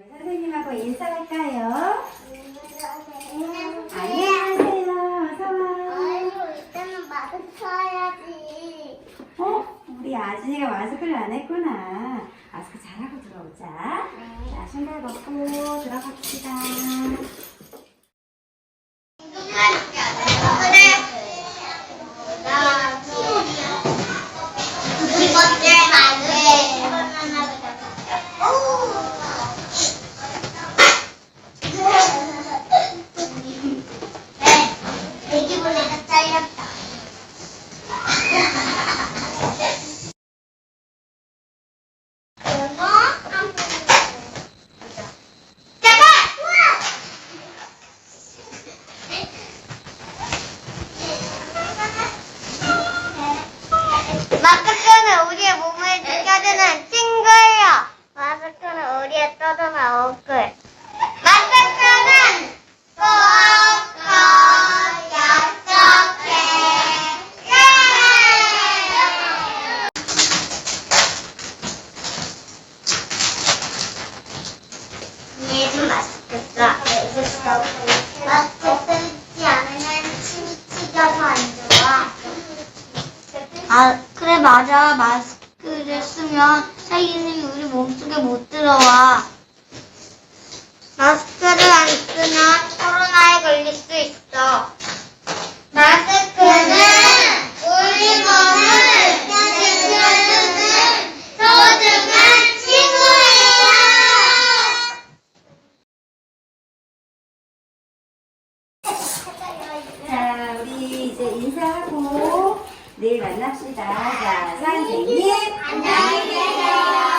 우리 선생님하고 인사할까요? 안녕하세요. 와. 이때는 마스크해야지. 어? 우리 아진이가 마스크를 안 했구나. 마스크 잘하고 들어오자. 자, 신발 벗고 들어갑시다. 우리 멋질 만세. 네, 애기보내가 잘렸다. 마스크는 우리의 몸을 지켜주는 친구예요. 마스크는 우리의 떠도는 얼굴. 마스크는 꼭꼭 약속해. 얘도 마스크 써. 마스크 쓰지 않으면 침이 튀겨서 안 좋아. 아, 그래, 맞아. 마스크를 쓰면 세균이 우리 몸속에 못 들어와. 마스크를 안 쓰면 코로나에 걸릴 수 있어. 마스크는 우리 몸을 지켜주는 소중한 친구예요. 자, 우리 이제 인사하고 내일 만납시다. 자, 선생님. 안녕히 계세요.